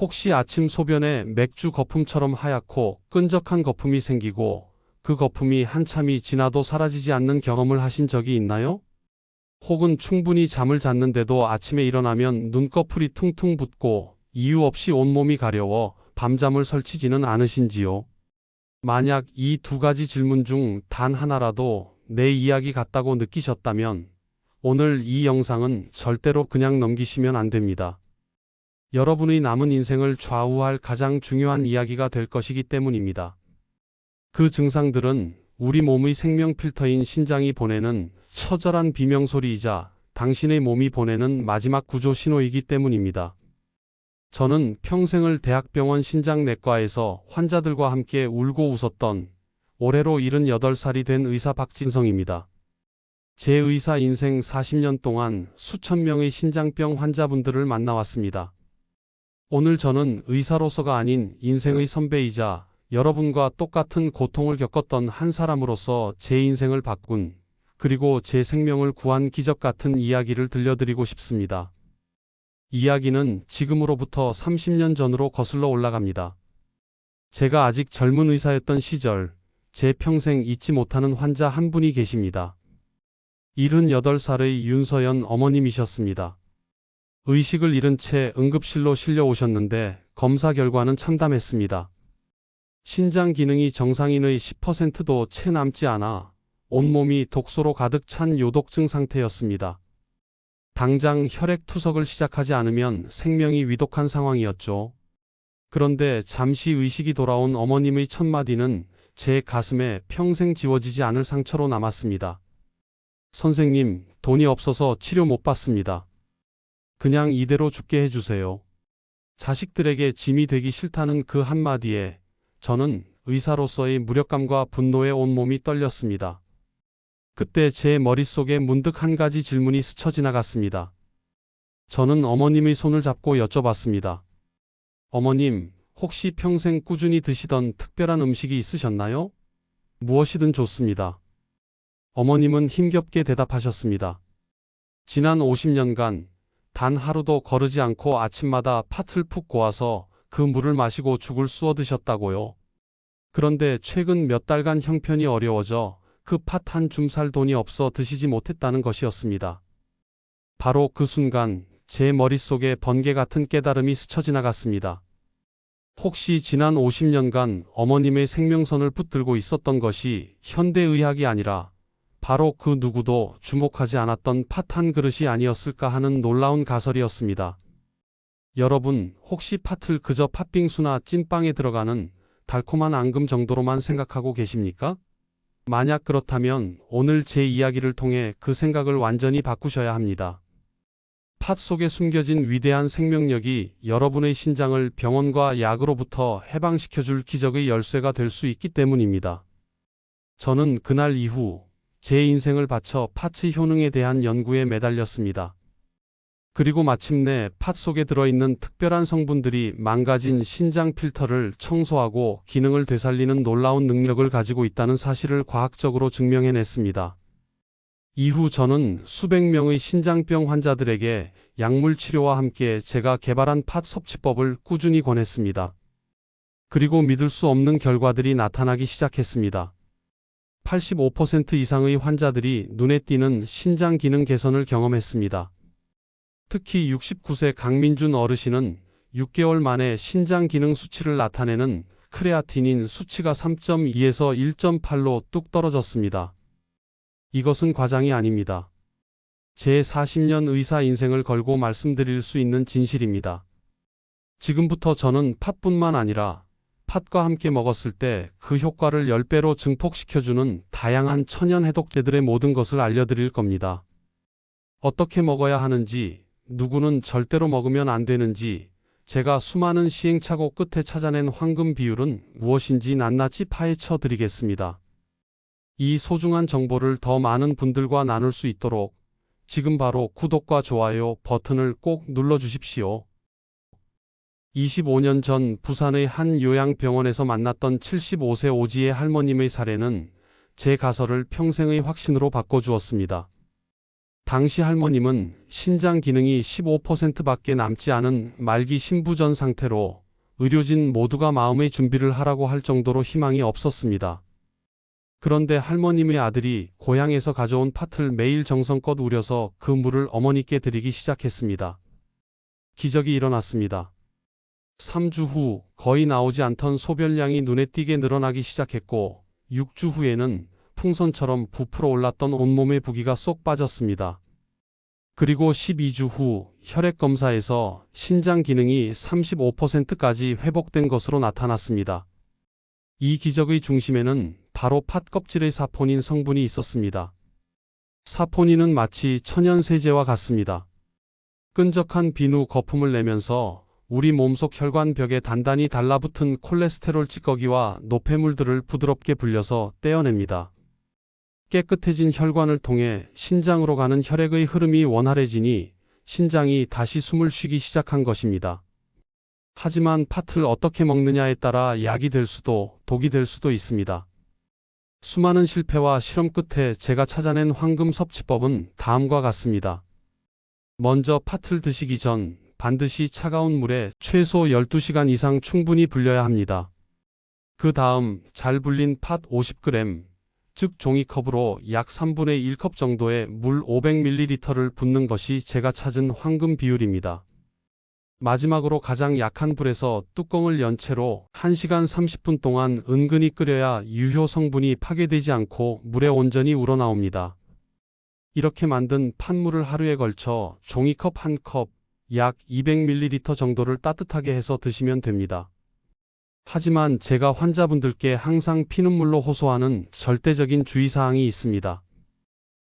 혹시 아침 소변에 맥주 거품처럼 하얗고 끈적한 거품이 생기고 그 거품이 한참이 지나도 사라지지 않는 경험을 하신 적이 있나요? 혹은 충분히 잠을 잤는데도 아침에 일어나면 눈꺼풀이 퉁퉁 붓고 이유 없이 온몸이 가려워 밤잠을 설치지는 않으신지요? 만약 이 두 가지 질문 중 단 하나라도 내 이야기 같다고 느끼셨다면 오늘 이 영상은 절대로 그냥 넘기시면 안 됩니다. 여러분의 남은 인생을 좌우할 가장 중요한 이야기가 될 것이기 때문입니다. 그 증상들은 우리 몸의 생명 필터인 신장이 보내는 처절한 비명소리이자 당신의 몸이 보내는 마지막 구조 신호이기 때문입니다. 저는 평생을 대학병원 신장내과에서 환자들과 함께 울고 웃었던 올해로 78살이 된 의사 박진성입니다. 제 의사 인생 40년 동안 수천 명의 신장병 환자분들을 만나왔습니다. 오늘 저는 의사로서가 아닌 인생의 선배이자 여러분과 똑같은 고통을 겪었던 한 사람으로서 제 인생을 바꾼 그리고 제 생명을 구한 기적 같은 이야기를 들려드리고 싶습니다. 이야기는 지금으로부터 30년 전으로 거슬러 올라갑니다. 제가 아직 젊은 의사였던 시절, 제 평생 잊지 못하는 환자 한 분이 계십니다. 78살의 윤서연 어머님이셨습니다. 의식을 잃은 채 응급실로 실려 오셨는데 검사 결과는 참담했습니다. 신장 기능이 정상인의 10%도 채 남지 않아 온몸이 독소로 가득 찬 요독증 상태였습니다. 당장 혈액 투석을 시작하지 않으면 생명이 위독한 상황이었죠. 그런데 잠시 의식이 돌아온 어머님의 첫마디는 제 가슴에 평생 지워지지 않을 상처로 남았습니다. 선생님, 돈이 없어서 치료 못 받습니다. 그냥 이대로 죽게 해주세요. 자식들에게 짐이 되기 싫다는 그 한마디에 저는 의사로서의 무력감과 분노에 온몸이 떨렸습니다. 그때 제 머릿속에 문득 한 가지 질문이 스쳐 지나갔습니다. 저는 어머님의 손을 잡고 여쭤봤습니다. 어머님, 혹시 평생 꾸준히 드시던 특별한 음식이 있으셨나요? 무엇이든 좋습니다. 어머님은 힘겹게 대답하셨습니다. 지난 50년간 단 하루도 거르지 않고 아침마다 팥을 푹 고아서 그 물을 마시고 죽을 쑤어 드셨다고요. 그런데 최근 몇 달간 형편이 어려워져 그 팥 한 줌 살 돈이 없어 드시지 못했다는 것이었습니다. 바로 그 순간 제 머릿속에 번개 같은 깨달음이 스쳐 지나갔습니다. 혹시 지난 50년간 어머님의 생명선을 붙들고 있었던 것이 현대의학이 아니라 바로 그 누구도 주목하지 않았던 팥 한 그릇이 아니었을까 하는 놀라운 가설이었습니다. 여러분, 혹시 팥을 그저 팥빙수나 찐빵에 들어가는 달콤한 앙금 정도로만 생각하고 계십니까? 만약 그렇다면 오늘 제 이야기를 통해 그 생각을 완전히 바꾸셔야 합니다. 팥 속에 숨겨진 위대한 생명력이 여러분의 신장을 병원과 약으로부터 해방시켜줄 기적의 열쇠가 될 수 있기 때문입니다. 저는 그날 이후 제 인생을 바쳐 팥의 효능에 대한 연구에 매달렸습니다. 그리고 마침내 팥 속에 들어있는 특별한 성분들이 망가진 신장 필터를 청소하고 기능을 되살리는 놀라운 능력을 가지고 있다는 사실을 과학적으로 증명해냈습니다. 이후 저는 수백 명의 신장병 환자들에게 약물 치료와 함께 제가 개발한 팥 섭취법을 꾸준히 권했습니다. 그리고 믿을 수 없는 결과들이 나타나기 시작했습니다. 85% 이상의 환자들이 눈에 띄는 신장 기능 개선을 경험했습니다. 특히 69세 강민준 어르신은 6개월 만에 신장 기능 수치를 나타내는 크레아티닌 수치가 3.2에서 1.8로 뚝 떨어졌습니다. 이것은 과장이 아닙니다. 제 40년 의사 인생을 걸고 말씀드릴 수 있는 진실입니다. 지금부터 저는 팥뿐만 아니라 팥과 함께 먹었을 때 그 효과를 10배로 증폭시켜주는 다양한 천연 해독제들의 모든 것을 알려드릴 겁니다. 어떻게 먹어야 하는지, 누구는 절대로 먹으면 안 되는지, 제가 수많은 시행착오 끝에 찾아낸 황금 비율은 무엇인지 낱낱이 파헤쳐 드리겠습니다. 이 소중한 정보를 더 많은 분들과 나눌 수 있도록 지금 바로 구독과 좋아요 버튼을 꼭 눌러주십시오. 25년 전 부산의 한 요양병원에서 만났던 75세 오지의 할머님의 사례는 제 가설을 평생의 확신으로 바꿔주었습니다. 당시 할머님은 신장 기능이 15%밖에 남지 않은 말기 신부전 상태로 의료진 모두가 마음의 준비를 하라고 할 정도로 희망이 없었습니다. 그런데 할머님의 아들이 고향에서 가져온 팥을 매일 정성껏 우려서 그 물을 어머니께 드리기 시작했습니다. 기적이 일어났습니다. 3주 후 거의 나오지 않던 소변량이 눈에 띄게 늘어나기 시작했고 6주 후에는 풍선처럼 부풀어 올랐던 온몸의 부기가 쏙 빠졌습니다. 그리고 12주 후 혈액 검사에서 신장 기능이 35%까지 회복된 것으로 나타났습니다. 이 기적의 중심에는 바로 팥 껍질의 사포닌 성분이 있었습니다. 사포닌은 마치 천연 세제와 같습니다. 끈적한 비누 거품을 내면서 우리 몸속 혈관벽에 단단히 달라붙은 콜레스테롤 찌꺼기와 노폐물들을 부드럽게 불려서 떼어냅니다. 깨끗해진 혈관을 통해 신장으로 가는 혈액의 흐름이 원활해지니 신장이 다시 숨을 쉬기 시작한 것입니다. 하지만 팥을 어떻게 먹느냐에 따라 약이 될 수도 독이 될 수도 있습니다. 수많은 실패와 실험 끝에 제가 찾아낸 황금 섭취법은 다음과 같습니다. 먼저 팥을 드시기 전 반드시 차가운 물에 최소 12시간 이상 충분히 불려야 합니다. 그 다음 잘 불린 팥 50g, 즉 종이컵으로 약 3분의 1컵 정도의 물 500ml를 붓는 것이 제가 찾은 황금 비율입니다. 마지막으로 가장 약한 불에서 뚜껑을 연 채로 1시간 30분 동안 은근히 끓여야 유효 성분이 파괴되지 않고 물에 온전히 우러나옵니다. 이렇게 만든 팥물을 하루에 걸쳐 종이컵 한 컵, 약 200ml 정도를 따뜻하게 해서 드시면 됩니다. 하지만 제가 환자분들께 항상 피눈물로 호소하는 절대적인 주의사항이 있습니다.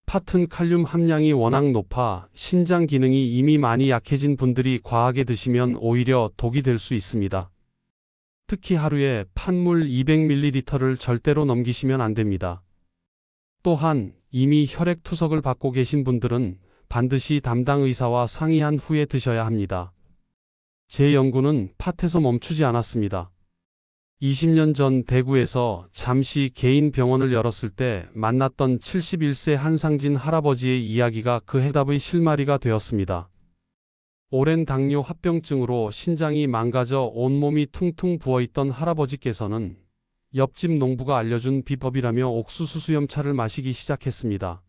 팥은 칼륨 함량이 워낙 높아 신장 기능이 이미 많이 약해진 분들이 과하게 드시면 오히려 독이 될 수 있습니다. 특히 하루에 팥물 200ml를 절대로 넘기시면 안 됩니다. 또한 이미 혈액 투석을 받고 계신 분들은 반드시 담당 의사와 상의한 후에 드셔야 합니다. 제 연구는 팥에서 멈추지 않았습니다. 20년 전 대구에서 잠시 개인 병원을 열었을 때 만났던 71세 한상진 할아버지의 이야기가 그 해답의 실마리가 되었습니다. 오랜 당뇨 합병증으로 신장이 망가져 온몸이 퉁퉁 부어있던 할아버지께서는 옆집 농부가 알려준 비법이라며 옥수수 수염차를 마시기 시작했습니다.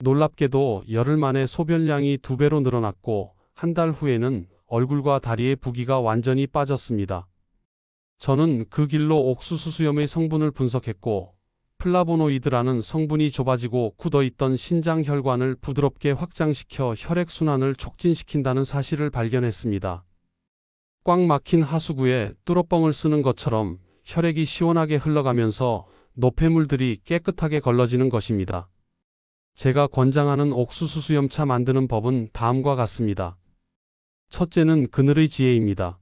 놀랍게도 열흘 만에 소변량이 두 배로 늘어났고 한 달 후에는 얼굴과 다리의 부기가 완전히 빠졌습니다. 저는 그 길로 옥수수 수염의 성분을 분석했고 플라보노이드라는 성분이 좁아지고 굳어있던 신장 혈관을 부드럽게 확장시켜 혈액순환을 촉진시킨다는 사실을 발견했습니다. 꽉 막힌 하수구에 뚫어뻥을 쓰는 것처럼 혈액이 시원하게 흘러가면서 노폐물들이 깨끗하게 걸러지는 것입니다. 제가 권장하는 옥수수 수염차 만드는 법은 다음과 같습니다. 첫째는 그늘의 지혜입니다.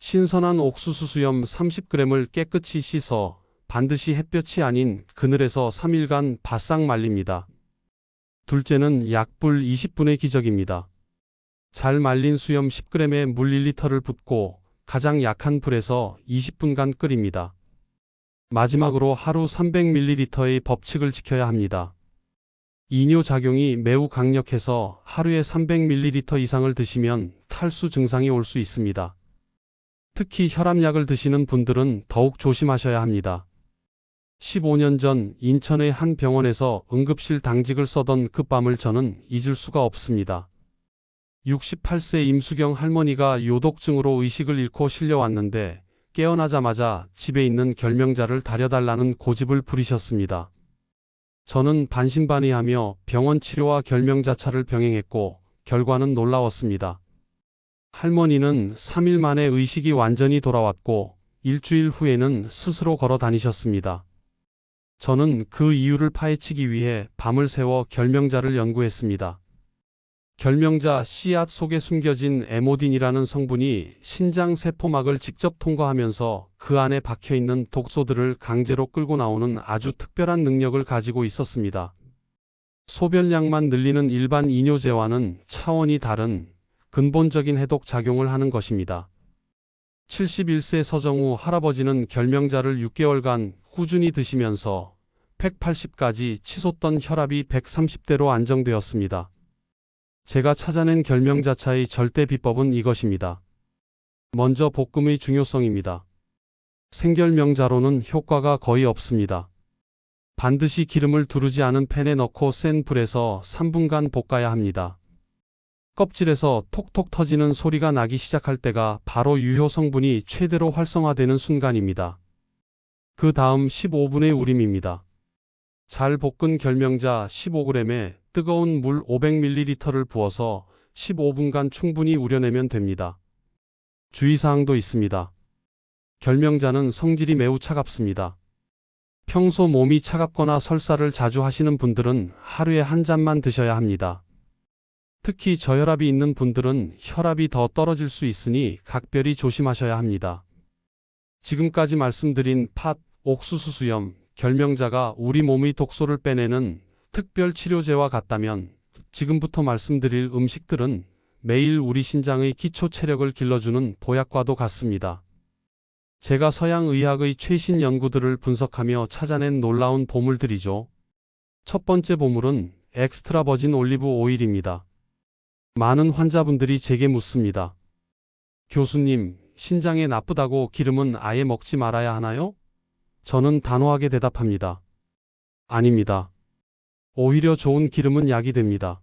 신선한 옥수수 수염 30g을 깨끗이 씻어 반드시 햇볕이 아닌 그늘에서 3일간 바싹 말립니다. 둘째는 약불 20분의 기적입니다. 잘 말린 수염 10g에 물 1리터를 붓고 가장 약한 불에서 20분간 끓입니다. 마지막으로 하루 300ml의 법칙을 지켜야 합니다. 이뇨 작용이 매우 강력해서 하루에 300ml 이상을 드시면 탈수 증상이 올 수 있습니다. 특히 혈압약을 드시는 분들은 더욱 조심하셔야 합니다. 15년 전 인천의 한 병원에서 응급실 당직을 써던 그 밤을 저는 잊을 수가 없습니다. 68세 임수경 할머니가 요독증으로 의식을 잃고 실려왔는데 깨어나자마자 집에 있는 결명자를 다려달라는 고집을 부리셨습니다. 저는 반신반의하며 병원 치료와 결명자차를 병행했고 결과는 놀라웠습니다. 할머니는 3일 만에 의식이 완전히 돌아왔고 일주일 후에는 스스로 걸어 다니셨습니다. 저는 그 이유를 파헤치기 위해 밤을 새워 결명자를 연구했습니다. 결명자 씨앗 속에 숨겨진 에모딘이라는 성분이 신장 세포막을 직접 통과하면서 그 안에 박혀 있는 독소들을 강제로 끌고 나오는 아주 특별한 능력을 가지고 있었습니다. 소변량만 늘리는 일반 이뇨제와는 차원이 다른 근본적인 해독 작용을 하는 것입니다. 71세 서정우 할아버지는 결명자를 6개월간 꾸준히 드시면서 180까지 치솟던 혈압이 130대로 안정되었습니다. 제가 찾아낸 결명자차의 절대 비법은 이것입니다. 먼저 볶음의 중요성입니다. 생결명자로는 효과가 거의 없습니다. 반드시 기름을 두르지 않은 팬에 넣고 센 불에서 3분간 볶아야 합니다. 껍질에서 톡톡 터지는 소리가 나기 시작할 때가 바로 유효 성분이 최대로 활성화되는 순간입니다. 그 다음 15분의 우림입니다. 잘 볶은 결명자 15g에 뜨거운 물 500ml를 부어서 15분간 충분히 우려내면 됩니다. 주의사항도 있습니다. 결명자는 성질이 매우 차갑습니다. 평소 몸이 차갑거나 설사를 자주 하시는 분들은 하루에 한 잔만 드셔야 합니다. 특히 저혈압이 있는 분들은 혈압이 더 떨어질 수 있으니 각별히 조심하셔야 합니다. 지금까지 말씀드린 팥, 옥수수 수염, 결명자가 우리 몸의 독소를 빼내는 특별 치료제와 같다면 지금부터 말씀드릴 음식들은 매일 우리 신장의 기초 체력을 길러주는 보약과도 같습니다. 제가 서양 의학의 최신 연구들을 분석하며 찾아낸 놀라운 보물들이죠. 첫 번째 보물은 엑스트라 버진 올리브 오일입니다. 많은 환자분들이 제게 묻습니다. 교수님, 신장에 나쁘다고 기름은 아예 먹지 말아야 하나요? 저는 단호하게 대답합니다. 아닙니다. 오히려 좋은 기름은 약이 됩니다.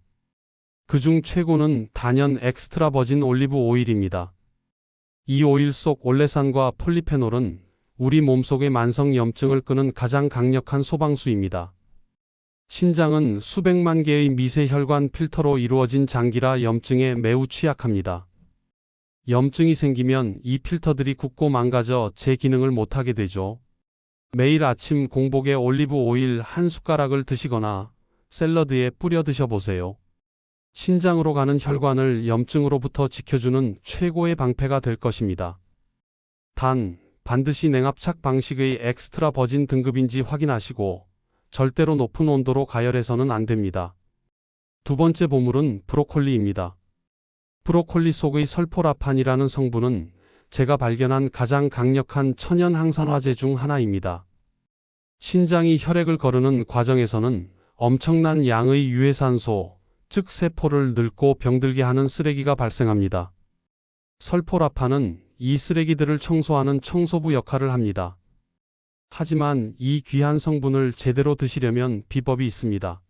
그중 최고는 단연 엑스트라 버진 올리브 오일입니다. 이 오일 속 올레산과 폴리페놀은 우리 몸속의 만성 염증을 끄는 가장 강력한 소방수입니다. 신장은 수백만 개의 미세 혈관 필터로 이루어진 장기라 염증에 매우 취약합니다. 염증이 생기면 이 필터들이 굳고 망가져 제 기능을 못하게 되죠. 매일 아침 공복에 올리브 오일 한 숟가락을 드시거나 샐러드에 뿌려 드셔보세요. 신장으로 가는 혈관을 염증으로부터 지켜주는 최고의 방패가 될 것입니다. 단, 반드시 냉압착 방식의 엑스트라 버진 등급인지 확인하시고 절대로 높은 온도로 가열해서는 안 됩니다. 두 번째 보물은 브로콜리입니다. 브로콜리 속의 설포라판이라는 성분은 제가 발견한 가장 강력한 천연 항산화제 중 하나입니다. 신장이 혈액을 거르는 과정에서는 엄청난 양의 유해산소, 즉 세포를 늙고 병들게 하는 쓰레기가 발생합니다. 설포라판은 이 쓰레기들을 청소하는 청소부 역할을 합니다. 하지만 이 귀한 성분을 제대로 드시려면 비법이 있습니다.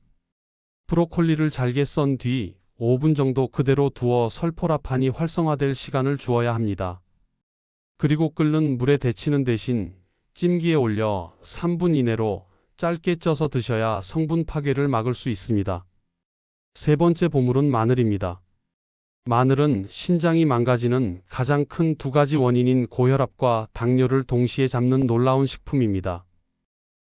브로콜리를 잘게 썬 뒤 5분 정도 그대로 두어 설포라판이 활성화될 시간을 주어야 합니다. 그리고 끓는 물에 데치는 대신 찜기에 올려 3분 이내로 짧게 쪄서 드셔야 성분 파괴를 막을 수 있습니다. 세 번째 보물은 마늘입니다. 마늘은 신장이 망가지는 가장 큰 두 가지 원인인 고혈압과 당뇨를 동시에 잡는 놀라운 식품입니다.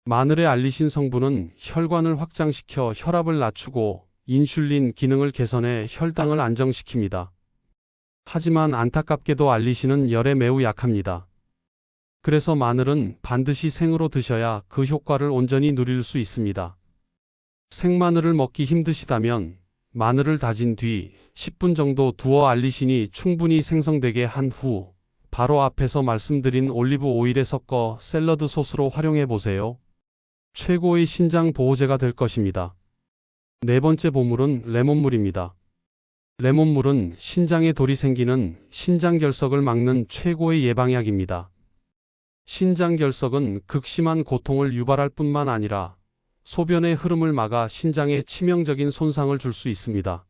마늘의 알리신 성분은 혈관을 확장시켜 혈압을 낮추고 인슐린 기능을 개선해 혈당을 안정시킵니다. 하지만 안타깝게도 알리신은 열에 매우 약합니다. 그래서 마늘은 반드시 생으로 드셔야 그 효과를 온전히 누릴 수 있습니다. 생마늘을 먹기 힘드시다면 마늘을 다진 뒤 10분 정도 두어 알리신이 충분히 생성되게 한 후 바로 앞에서 말씀드린 올리브 오일에 섞어 샐러드 소스로 활용해 보세요. 최고의 신장 보호제가 될 것입니다. 네 번째 보물은 레몬물입니다. 레몬물은 신장에 돌이 생기는 신장 결석을 막는 최고의 예방약입니다. 신장결석은 극심한 고통을 유발할 뿐만 아니라 소변의 흐름을 막아 신장에 치명적인 손상을 줄 수 있습니다.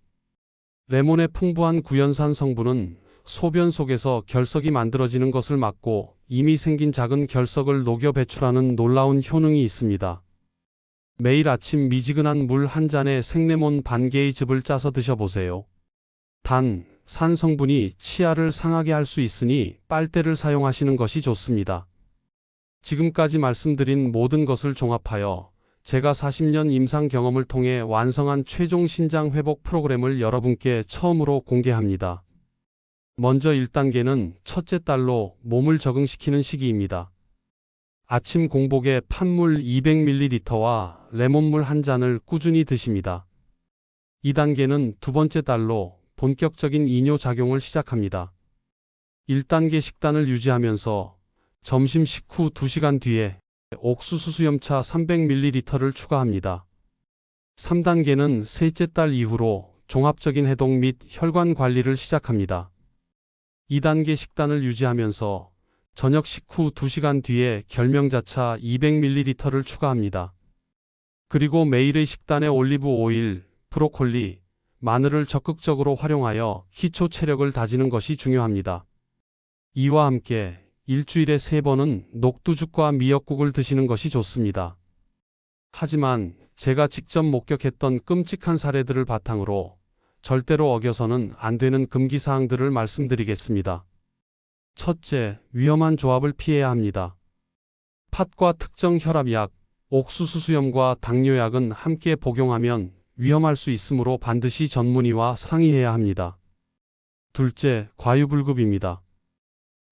레몬의 풍부한 구연산 성분은 소변 속에서 결석이 만들어지는 것을 막고 이미 생긴 작은 결석을 녹여 배출하는 놀라운 효능이 있습니다. 매일 아침 미지근한 물 한 잔에 생레몬 반 개의 즙을 짜서 드셔보세요. 단, 산 성분이 치아를 상하게 할 수 있으니 빨대를 사용하시는 것이 좋습니다. 지금까지 말씀드린 모든 것을 종합하여 제가 40년 임상 경험을 통해 완성한 최종 신장 회복 프로그램을 여러분께 처음으로 공개합니다. 먼저 1단계는 첫째 달로 몸을 적응시키는 시기입니다. 아침 공복에 팥물 200ml와 레몬물 한 잔을 꾸준히 드십니다. 2단계는 두 번째 달로 본격적인 이뇨 작용을 시작합니다. 1단계 식단을 유지하면서 점심 식후 2시간 뒤에 옥수수 수염차 300ml를 추가합니다. 3단계는 셋째 달 이후로 종합적인 해독 및 혈관 관리를 시작합니다. 2단계 식단을 유지하면서 저녁 식후 2시간 뒤에 결명자차 200ml를 추가합니다. 그리고 매일의 식단에 올리브 오일, 브로콜리, 마늘을 적극적으로 활용하여 기초 체력을 다지는 것이 중요합니다. 이와 함께 일주일에 3번은 녹두죽과 미역국을 드시는 것이 좋습니다. 하지만 제가 직접 목격했던 끔찍한 사례들을 바탕으로 절대로 어겨서는 안 되는 금기 사항들을 말씀드리겠습니다. 첫째, 위험한 조합을 피해야 합니다. 팥과 특정 혈압약, 옥수수 수염과 당뇨약은 함께 복용하면 위험할 수 있으므로 반드시 전문의와 상의해야 합니다. 둘째, 과유불급입니다.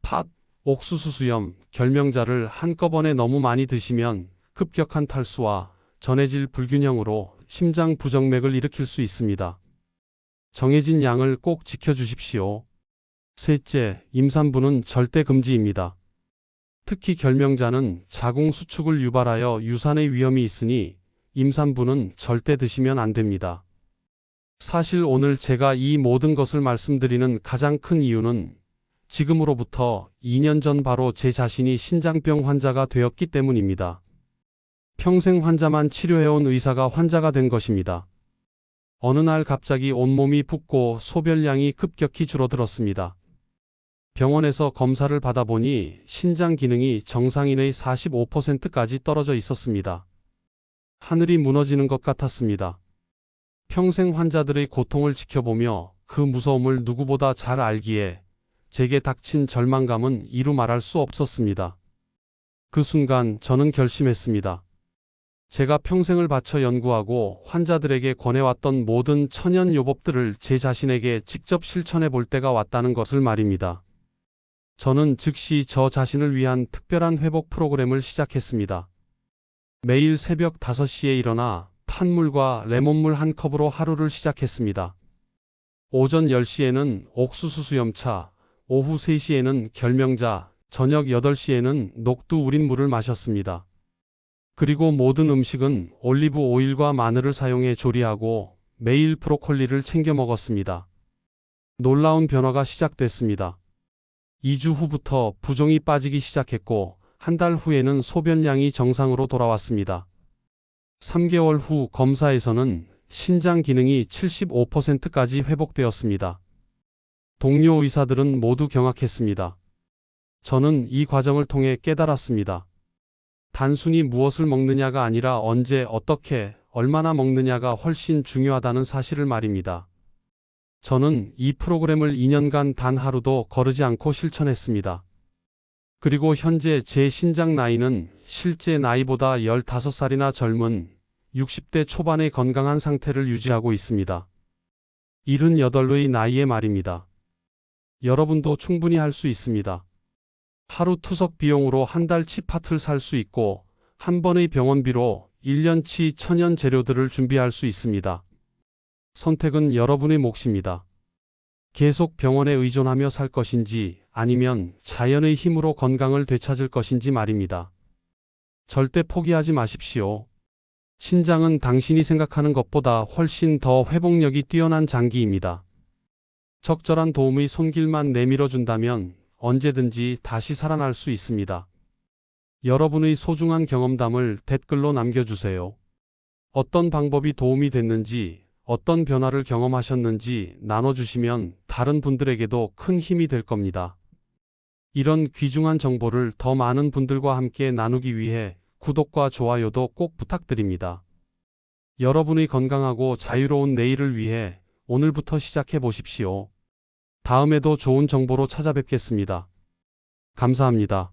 팥, 옥수수 수염, 결명자를 한꺼번에 너무 많이 드시면 급격한 탈수와 전해질 불균형으로 심장 부정맥을 일으킬 수 있습니다. 정해진 양을 꼭 지켜주십시오. 셋째, 임산부는 절대 금지입니다. 특히 결명자는 자궁 수축을 유발하여 유산의 위험이 있으니 임산부는 절대 드시면 안 됩니다. 사실 오늘 제가 이 모든 것을 말씀드리는 가장 큰 이유는 지금으로부터 2년 전 바로 제 자신이 신장병 환자가 되었기 때문입니다. 평생 환자만 치료해온 의사가 환자가 된 것입니다. 어느 날 갑자기 온몸이 붓고 소변량이 급격히 줄어들었습니다. 병원에서 검사를 받아보니 신장 기능이 정상인의 45%까지 떨어져 있었습니다. 하늘이 무너지는 것 같았습니다. 평생 환자들의 고통을 지켜보며 그 무서움을 누구보다 잘 알기에 제게 닥친 절망감은 이루 말할 수 없었습니다. 그 순간 저는 결심했습니다. 제가 평생을 바쳐 연구하고 환자들에게 권해왔던 모든 천연 요법들을 제 자신에게 직접 실천해 볼 때가 왔다는 것을 말입니다. 저는 즉시 저 자신을 위한 특별한 회복 프로그램을 시작했습니다. 매일 새벽 5시에 일어나 판물과 레몬물 한 컵으로 하루를 시작했습니다. 오전 10시에는 옥수수 수염차, 오후 3시에는 결명자, 저녁 8시에는 녹두 우린 물을 마셨습니다. 그리고 모든 음식은 올리브 오일과 마늘을 사용해 조리하고 매일 브로콜리를 챙겨 먹었습니다. 놀라운 변화가 시작됐습니다. 2주 후부터 부종이 빠지기 시작했고 한 달 후에는 소변량이 정상으로 돌아왔습니다. 3개월 후 검사에서는 신장 기능이 75%까지 회복되었습니다. 동료 의사들은 모두 경악했습니다. 저는 이 과정을 통해 깨달았습니다. 단순히 무엇을 먹느냐가 아니라 언제, 어떻게, 얼마나 먹느냐가 훨씬 중요하다는 사실을 말입니다. 저는 이 프로그램을 2년간 단 하루도 거르지 않고 실천했습니다. 그리고 현재 제 신장 나이는 실제 나이보다 15살이나 젊은 60대 초반의 건강한 상태를 유지하고 있습니다. 78의 나이의 말입니다. 여러분도 충분히 할 수 있습니다. 하루 투석 비용으로 한 달치 파트를 살수 있고 한 번의 병원비로 1년치 천연 재료들을 준비할 수 있습니다. 선택은 여러분의 몫입니다. 계속 병원에 의존하며 살 것인지 아니면 자연의 힘으로 건강을 되찾을 것인지 말입니다. 절대 포기하지 마십시오. 신장은 당신이 생각하는 것보다 훨씬 더 회복력이 뛰어난 장기입니다. 적절한 도움의 손길만 내밀어 준다면 언제든지 다시 살아날 수 있습니다. 여러분의 소중한 경험담을 댓글로 남겨주세요. 어떤 방법이 도움이 됐는지, 어떤 변화를 경험하셨는지 나눠주시면 다른 분들에게도 큰 힘이 될 겁니다. 이런 귀중한 정보를 더 많은 분들과 함께 나누기 위해 구독과 좋아요도 꼭 부탁드립니다. 여러분의 건강하고 자유로운 내일을 위해 오늘부터 시작해 보십시오. 다음에도 좋은 정보로 찾아뵙겠습니다. 감사합니다.